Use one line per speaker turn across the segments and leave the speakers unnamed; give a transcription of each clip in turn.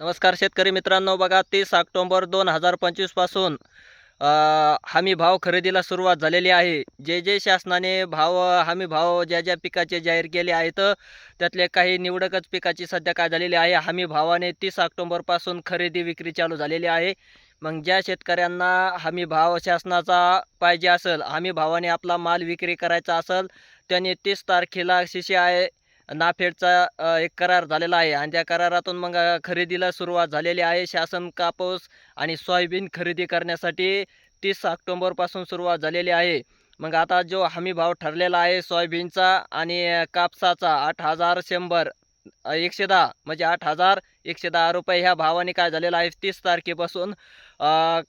नमस्कार शेतकरी मित्रांनो बघा तीस ऑक्टोंबर दोन हजार पंचवीसपासून हमी भाव खरेदीला सुरुवात झालेली आहे. जे जे शासनाने भाव हमी भाव ज्या ज्या पिकाचे जाहीर केले आहेत त्यातले काही निवडकच पिकाची सध्या काय झालेली आहे हमी भावाने तीस ऑक्टोंबरपासून खरेदी विक्री चालू झालेली आहे. मग ज्या शेतकऱ्यांना हमी भाव शासनाचा पाहिजे असेल हमी भावाने आपला माल विक्री करायचा असेल त्यांनी तीस तारखेला सी सी आय नाफेडचा एक करार झालेला आहे आणि त्या करारातून मग खरेदीला सुरुवात झालेली आहे. शासन कापूस आणि सोयाबीन खरेदी करण्यासाठी तीस ऑक्टोंबरपासून सुरुवात झालेली आहे. मग आता जो हमी भाव ठरलेला आहे सोयाबीनचा आणि कापसाचा आठ हजार शंभर एकशे दहा म्हणजे आठ हजार एकशे दहा रुपये ह्या भावाने काय झालेलं आहे? तीस तारखेपासून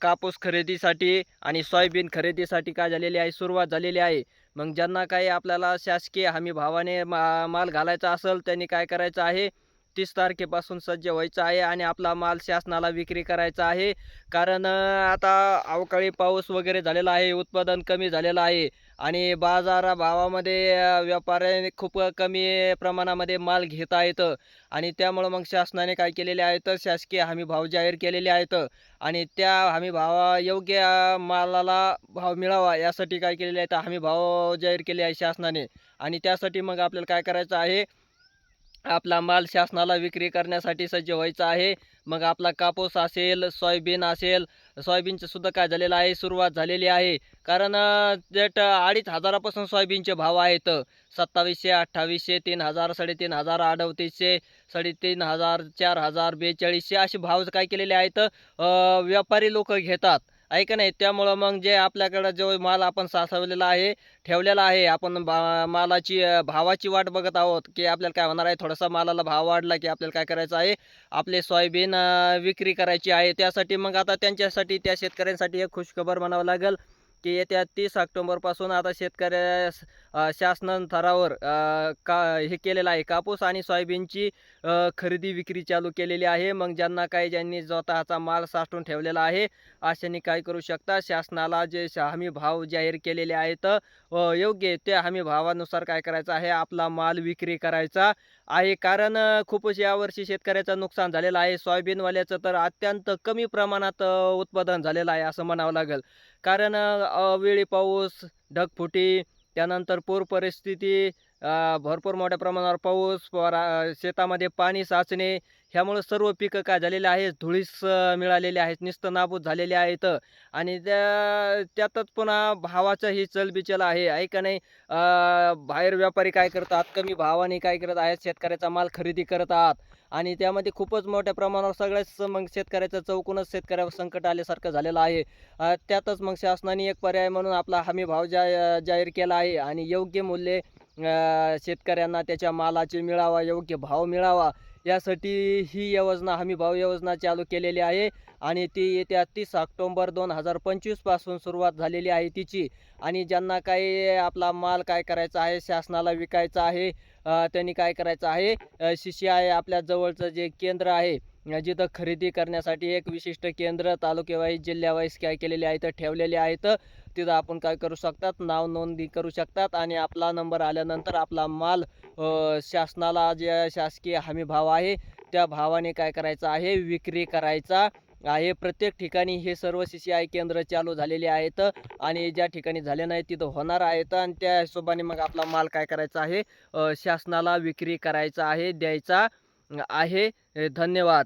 कापूस खरेदीसाठी आणि सोयाबीन खरेदीसाठी काय झालेली आहे? सुरुवात झालेली आहे. मग ज्यांना काही आपल्याला शासकीय हमी भावाने मा माल घालायचा असेल त्यांनी काय करायचं आहे? तीस तारखेपासून सज्ज व्हायचं आहे आणि आपला माल शासनाला विक्री करायचा आहे. कारण आता अवकाळी पाऊस वगैरे झालेला आहे उत्पादन कमी झालेलं आहे. आणि बाजार भावामध्ये व्यापाऱ्याने खूप कमी प्रमाणामध्ये माल घेता येतं आणि त्यामुळं मग शासनाने काय केलेले आहे तर शासकीय हमी भाव जाहीर केलेले आहेत. आणि त्या हमी भावा योग्य मालाला भाव मिळावा यासाठी काय केलेले आहे तर हमी भाव जाहीर केले आहे शासनाने. आणि त्यासाठी मग आपल्याला काय करायचं आहे आपला माल शासनाला विक्री करण्यासाठी सज्ज व्हायचा आहे. मग आपला कापूस असेल सोयाबीन असेल सोयाबीनचं सुद्धा काय झालेलं आहे? सुरुवात झालेली आहे. कारण अं, अडीच हजारापासून सोयाबीनचे भाव आहेत. सत्तावीसशे अठ्ठावीसशे तीन हजार साडेतीन हजार अडतीसशे साडेतीन हजार चार हजार बेचाळीसशे असे भाव काय केलेले आहेत? व्यापारी लोक घेतात. आहे का नाही? त्यामुळं मग जे आपल्याकडं जो माल आपण साठवलेला आहे ठेवलेला आहे आपण बा मालाची भावाची वाट बघत आहोत की आपल्याला काय होणार आहे? थोडासा मालाला भाव वाढला की आपल्याला काय करायचं आहे? आपले सोयाबीन विक्री करायची आहे. त्यासाठी मग आता त्यांच्यासाठी त्या शेतकऱ्यांसाठी एक खुशखबर म्हणावं लागेल की येत्या तीस ऑक्टोंबरपासून आता शेतकऱ्या अ, शासन थरावर का हे केलेलं आहे. कापूस आणि सोयाबीनची खरेदी विक्री चालू केलेली आहे. मग ज्यांना काही ज्यांनी स्वतःचा माल साठवून ठेवलेला आहे अशांनी काय करू शकता? शासनाला जे हमी भाव जाहीर केलेले आहेत योग्य त्या हमी भावानुसार काय करायचं आहे? आपला माल विक्री करायचा आहे. कारण खूपच यावर्षी शेतकऱ्याचं नुकसान झालेलं आहे. सोयाबीनवाल्याचं तर अत्यंत कमी प्रमाणात उत्पादन झालेलं आहे असं म्हणावं लागेल. कारण अवेळी पाऊस ढगफुटी त्यानंतर पूर परिस्थिती भरपूर मोठ्या प्रमाणावर पाऊस परा- शेतामध्ये पाणी साचणे ह्यामुळं सर्व पिकं काय झालेले आहेत? धुळीस मिळालेले आहेत निस्त नाबूद झालेले आहेत. आणि त्या त्यातच पुन्हा भावाचं ही चलबिचल आहे आहे का नाही? बाहेर व्यापारी काय करतात? कमी भावाने काय करत आहेत? शेतकऱ्याचा माल खरेदी करतात आणि त्यामध्ये खूपच मोठ्या प्रमाणावर सगळ्याच मग शेतकऱ्याचं चौकूनच शेतकऱ्यावर संकट आल्यासारखं झालेलं आहे. त्यातच मग शासनाने एक पर्याय म्हणून आपला हमी भाव जा जाहीर केला आहे. आणि योग्य मूल्ये शेतकऱ्यांना त्याच्या मालाचे मिळावा योग्य भाव मिळावा यासाठी ही योजना हमी भाव योजना चालू केलेली आहे आणि ती येत्या तीस ऑक्टोंबर दोन हजार पंचवीसपासून सुरुवात झालेली आहे तिची. आणि ज्यांना काही आपला माल काय करायचा आहे शासनाला विकायचा आहे त्यांनी काय करायचं आहे सी सी आय आपल्या जवळचं जे केंद्र आहे जिथं खरेदी करण्यासाठी एक विशिष्ट केंद्र तालुकेवाईज जिल्ह्यावाईज काय केलेले आहेत ठेवलेले आहेत तिथं आपण काय करू शकतात? नाव नोंदणी करू शकतात आणि आपला नंबर आल्यानंतर आपला माल शासनाला जे शासकीय हमी भाव आहे त्या भावाने काय करायचं आहे? विक्री करायचा आहे. प्रत्येक ठिकाणी हे सर्व सी सी आय केंद्र चालू झालेले आहेत आणि ज्या ठिकाणी झाले नाही तिथं होणार आहेत आणि त्या हिशोबाने मग आपला माल काय करायचा आहे? शासनाला विक्री करायचा आहे द्यायचा आहे. धन्यवाद.